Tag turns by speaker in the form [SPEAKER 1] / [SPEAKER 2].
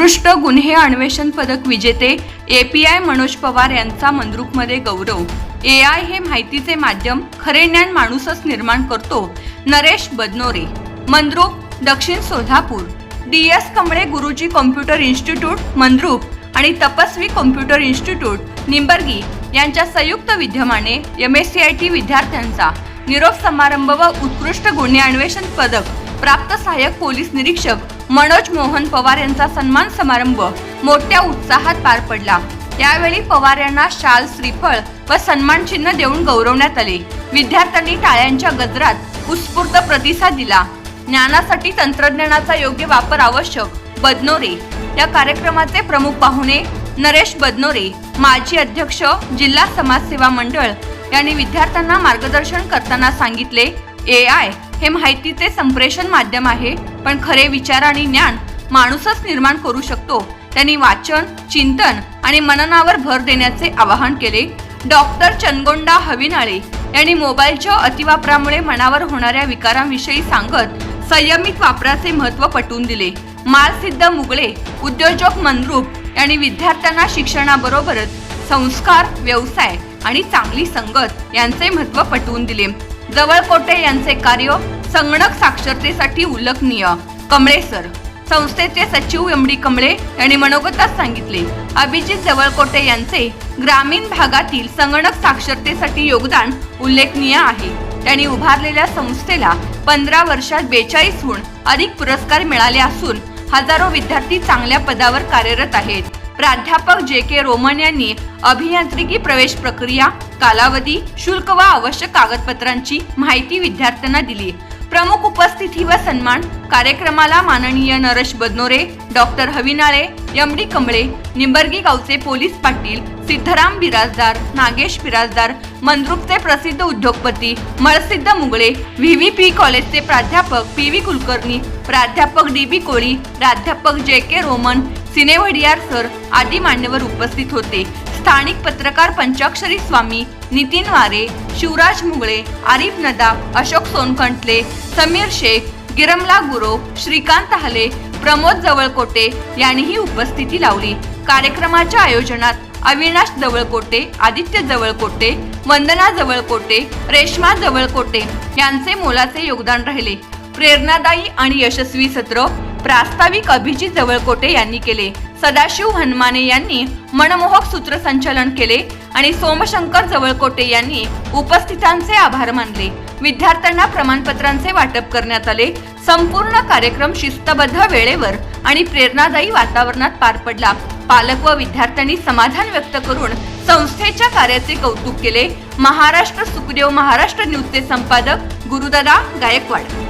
[SPEAKER 1] उत्कृष्ट गुन्हे अन्वेषण पदक विजेते एपीआय मनोज पवार यांचा मंद्रुपमध्ये गौरव. ए आय हे माहितीचे माध्यम खरे ज्ञान माणूसच निर्माण करतो नरेश बदनोरे. मंद्रुप दक्षिण सोलापूर. डी एस कमळे गुरुजी कॉम्प्युटर इन्स्टिट्यूट मंद्रुप आणि तपस्वी कॉम्प्युटर इन्स्टिट्यूट निंबर्गी यांच्या संयुक्त विद्यमाने M S C I T विद्यार्थ्यांचा निरोप समारंभ व उत्कृष्ट गुन्हे अन्वेषण पदक प्राप्त सहाय्यक पोलीस निरीक्षक मनोज मोहन पवार यांचा सन्मान समारंभ मोठ्या उत्साहात पार पडला. त्यावेळी पवार यांना शाल श्रीफळ व सन्मान चिन्ह देऊन गौरवण्यात आले. विद्यार्थ्यांनी टाळ्यांच्या गजरात उत्स्फूर्त प्रतिसाद दिला. ज्ञानासाठी तंत्रज्ञानाचा योग्य वापर आवश्यक. बदनोरे. या कार्यक्रमाचे प्रमुख पाहुणे नरेश बदनोरे माजी अध्यक्ष जिल्हा समाजसेवा मंडळ यांनी विद्यार्थ्यांना मार्गदर्शन करताना सांगितले. A I. हे माहितीचे संप्रेषण माध्यम आहे पण खरे विचार आणि ज्ञान माणूसच निर्माण करू शकतो. त्यांनी वाचन चिंतन आणि मननावर भर देण्याचे आवाहन केले. डॉक्टर चनगोंडा हविनाळे यांनी मोबाईलच्या अतिवापरामुळे मनावर होणाऱ्या विकारांविषयी सांगत संयमित वापराचे महत्त्व पटवून दिले. मालसिद्ध मुगळे उद्योजक मनरूप यांनी विद्यार्थ्यांना शिक्षणाबरोबरच संस्कार व्यवसाय आणि चांगली संगत यांचे महत्त्व पटवून दिले. जवळकोटे यांचे कार्य संगणक साक्षरतेसाठी उल्लेखनीय. कमळे सर संस्थेचे सचिव एम डी कमळे यांनी मनोगतात सांगितले. अभिजित जवळकोटे यांचे ग्रामीण भागातील संगणक साक्षरतेसाठी योगदान उल्लेखनीय आहे. त्यांनी उभारलेल्या संस्थेला पंधरा वर्षात बेचाळीसहून अधिक पुरस्कार मिळाले असून हजारो विद्यार्थी चांगल्या पदावर कार्यरत आहेत. प्राध्यापक जे के रोमन यांनी अभियांत्रिकी प्रवेश प्रक्रिया कालावधी शुल्क व आवश्यक कागदपत्रांची माहिती विद्यार्थ्यांना दिली. प्रमुख उपस्थिती व सन्मान कार्यक्रमाला माननीय Naresh Badnore doctor Havinale M D Kamale Nimbargi गावचे पोलीस पाटील सिद्धराम बिराजदार नागेश बिराजदार मंद्रुपचे प्रसिद्ध उद्योगपती Malsiddh Mugale V V P कॉलेजचे प्राध्यापक पी व्ही कुलकर्णी प्राध्यापक डी बी कोळी प्राध्यापक जे के रोमन सिनेवडियार सर आदी मान्यवर उपस्थित होते. स्थानिक पत्रकार पंचाक्षरी स्वामी नितीन वारे शिवराज मुगळे आरिफ नदाब अशोक सोनकंटले समीर शेख गिरमला गुरो श्रीकांत हाले प्रमोद जवळकोटे यांनीही उपस्थिती लावली. कार्यक्रमाच्या आयोजनात अविनाश जवळकोटे आदित्य जवळकोटे वंदना जवळकोटे रेश्मा जवळकोटे यांचे मोलाचे योगदान राहिले. प्रेरणादायी आणि यशस्वी सत्र प्रास्ताविक अभिजित जवळकोटे यांनी केले. सदाशिव हनुमाने यांनी मनमोहक सूत्रसंचालन केले आणि सोमशंकर जवळकोटे यांनी उपस्थितांचे आभार मानले. विद्यार्थ्यांना प्रमाणपत्रांचे वाटप करण्यात आले. संपूर्ण कार्यक्रम शिस्तबद्ध वेळेवर आणि प्रेरणादायी वातावरणात पार पडला. पालक व विद्यार्थ्यांनी समाधान व्यक्त करून संस्थेच्या कार्याचे कौतुक केले. महाराष्ट्र सुखदेव महाराष्ट्र न्यूजचे संपादक गुरुदादा गायकवाड.